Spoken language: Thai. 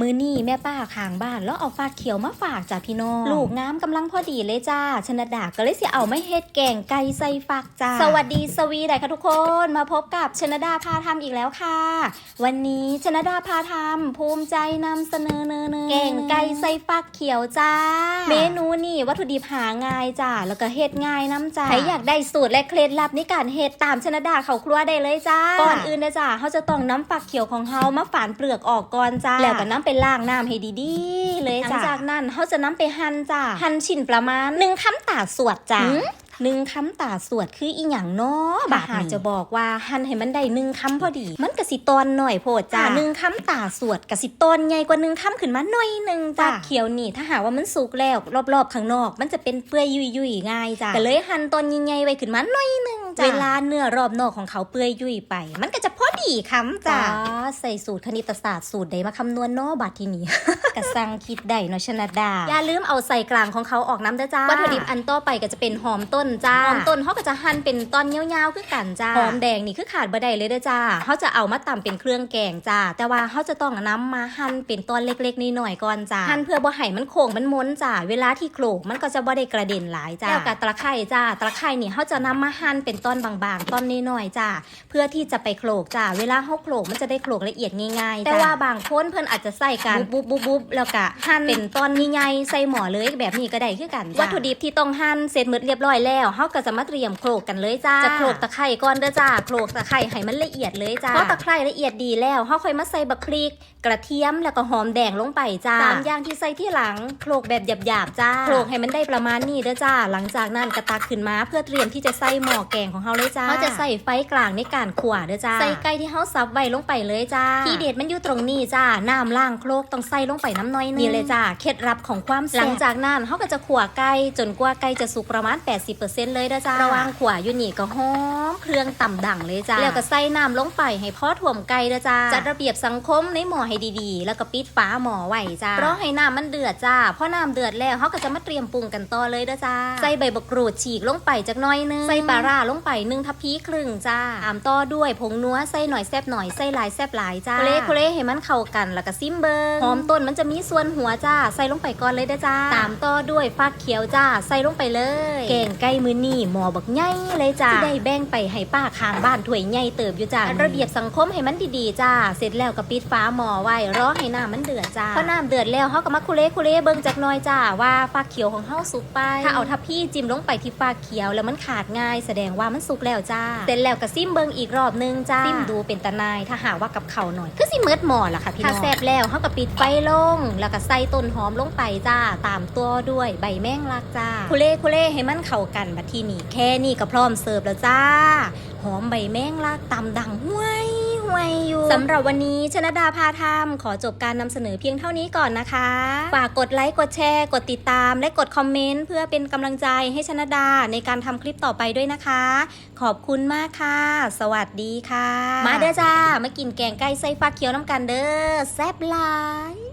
มือนี่แม่ป้าข้างบ้านแล้วเอาฟากเขียวมาฝากจ้าพี่น้อง ลูกงามกำลังพอดีเลยจ้า ชนดาก็เลยสิเอาไม่เฮ็ดแกงไก่ใส่ฟักจ้า สวัสดีสวีได้ค่ะทุกคน มาพบกับชนดาพาทำอีกแล้วค่ะ วันนี้ชนดาพาทำภูมิใจนำเสนอเนอเนอแกงไก่ใส่ฟักเขียวจ้า เมนูนี่วัตถุดิบหาง่ายจ้า แล้วก็เฮ็ดง่ายน้ำจ้า ใครอยากได้สูตรและเคล็ดลับในการเฮ็ดตามชนดาเขาครัวได้เลยจ้า ก่อนอื่นนะจ้าเขาจะต้องน้ำฟักเขียวของเฮามาฝานเปลือกออกก่อนจ้า แล้วก็น้ำไปล้างน้ำให้ดีๆ เลยจ้าหลังจากนั้นเขาจะน้ำไปหั่นจ้าหั่นชิ้นประมาณหนึ่งคำตาสวดจ้าหนึ่งคำตาสวดคืออีหยังเนาะบาดนี้จะบอกว่าหั่นให้มันได้หนึ่งคำพอดี มันกะสิตอนหน่อยโพดจ้าหนึ่งคำตาสวดกะสิตอนใหญ่กว่าหนึ่งคำขึ้นมาหน่อยหนึ่งจ้าเขียวนี่ถ้าหากว่ามันสุกแล้ว รอบๆข้างนอก มันจะเป็นเปื่อยยุ่ยๆง่ายจ้าก็เลยหั่นตอนใหญ่ๆไว้ขึ้นมาหน่อยหนึ่ง จ้าเวลาเนื้อรอบนอกของเขาเปื่อยยุ่ยไป มันก็จะพอดีคำจ้าใส่สูตรคณิตศาสตร์สูตรใดมาคำนวณเนาะบาดทีนี้กะสั่งคิดได้เนาะชนะดา อย่าลืมเอาใส่กลางของเขาออกน้ำเด้อจ้าวัตถุดิบอันต่อไปก็จะเป็นหอมต้นจ้า หอมต้นเขาก็จะหั่นเป็นตอนยาวๆคือกันจ้า หอมแดงนี่คือขาดบ่ได้เลยเด้อจ้าเขาจะเอามาตำเป็นเครื่องแกงจ้า แต่ว่าเขาจะต้องนำมาหั่นเป็นตอนเล็กๆน้อยๆก่อนจ้า หั่นเพื่อบ่ให้มันโค้งมันม้วนจ้า เวลาที่โขลกมันก็จะบ่ได้กระเด็นหลายจ้า แล้วกับตะไคร่จ้า ตะไคร่นี่เขาจะนำมาหั่นเป็นตอนบางๆตอนน้อยๆจ้าเพื่อที่จะไปโขลกจ้าเวลาเขาโขลกมันจะได้โขลกละเอียดง่ายๆแต่ว่าบางคนเพิ่นอาจจะใส่กันบุ๊บบุ๊บบุ๊บแล้วก็หั่นเป็นตอนใหญ่ๆใส่หม้อเลยแบบนี้ก็ได้คือกันจ้าวัตถุดิบที่ต้องหั่นเสร็จหมดเรียบร้อยแล้วเฮาก็จะมาเตรียมโขลกกันเลยจ้าจะโขลกตะไคร่ก่อนเด้อจ้าโขลกตะไคร่ให้มันละเอียดเลยจ้าเพราะตะไคร่ละเอียดดีแล้วเฮาค่อยมาใส่บักพริก กระเทียมแล้วก็หอมแดงลงไปจ้าสามอย่างที่ใส่ที่หลังโขลกแบบหยาบๆจ้าโขลกให้มันได้ประมาณนี้เด้อจ้า หลังจากนั้นกระตักขึ้นมาเพื่อเตรียมที่จะใส่หม้อแกงของเฮาเลยจ้าเขาจะใส่ไฟกลางในการขั่วเด้อจ้า ใส่ไก่ที่เฮาซับไว้ลงไปเลยจ้า ที่เด็ดมันอยู่ตรงนี้จ้า น้ำล่างโครกต้องใส่ลงไปน้ำน้อยนึงนี่เลยจ้า เคล็ดลับของความแซ่บหลังจากนั้นเฮาก็จะขั่วไก่จนกว่าไก่จะสุกประมาณ 80%เลยเด้อจ้า ระหว่างขั่วอยู่นี่ก็หอมเครื่องต่ำดังเลยจ้า แล้วก็ใส่น้ำลงไปให้พอถ่วมไก่เด้อจ้า จัดระเบียบสังคมในหม้อให้ดีๆ แล้วก็ปิดฝาหม้อไว้จ้ารอให้น้ำมันเดือดจ้าพอน้ำเดือดแล้วเฮาก็จะมาเตรียมปรุงกันต่อเลยเด้อจ้า ใส่ใบบักกรูดฉีกลงไปจักหน้อยนึง ใส่ปลาร้าลงไปหนึ่งทัพพีครึ่งจ้าตามต่อด้วยผงนัวใส่หน่อยแซบหน่อยใส่หลายแซบหลายจ้าโคเล่โคเล่ให้มันเข้ากันแล้วก็ซิมเบิงหอมต้นมันจะมีส่วนหัวจ้า ใส่ลงไปก่อนเลยเด้จ้าตามต่อด้วยฟักเขียวจ้า ใส่ลงไปเลย แกงไก่มือนี่หมอบักใหญ่เลยจ้าที่ได้แบ่งไปให้ป้าข้างบ้านถ้วยใหญ่เติบอยู่จ้าระเบียบสังคมให้มันดีๆจ้า เสร็จแล้วก็ปิดฟ้าหม้อไว้รอให้น้ำมันเดือดจ้าพอน้ำเดือดแล้วเฮาก็มาคุเล่คุเล่เบิ่งจักน่อยจ้าว่าฟักเขียวของเฮาสุกไป ถ้าเอาทัพพี่จิ้มลงไปที่ฟักเขียวแล้วมันขาดง่าย แสดงว่ามันสุกแล้วจ้า เสร็จแล้วก็ซิมเบิ่งอีกรอบนึงจ้า ซิมดูเป็นตะนายถ้าหากว่ากับเขาวหน่อยคือสิเมิดหม้อล่ะค่ะพี่น้องถ้าแซ่บแล้วเฮาก็ปิดไฟลง แล้วก็ใส่ต้นหอมลงไปจ้า ตามตัวด้วยใบแมงลักจ้า คุเล่คุเล่ให้มันเข้ากันบัดทีนี้แค่นี้ก็พร้อมเสิร์ฟแล้วจ้า หอมใบแมงลักตำดังห้วยห้ วยอยู่สำหรับวันนี้ชนดาพาทำขอจบการนำเสนอเพียงเท่านี้ก่อนนะคะ ฝากกดไลค์ กดแชร์ กดติดตาม และกดคอมเมนต์เพื่อเป็นกำลังใจให้ชนดาในการทำคลิปต่อไปด้วยนะคะ ขอบคุณมากค่ะ สวัสดีค่ะ มาเด้อจ้า มากินแกงไก่ใส่ฟักเขียวน้ำกันเด้อ แซ่บหลาย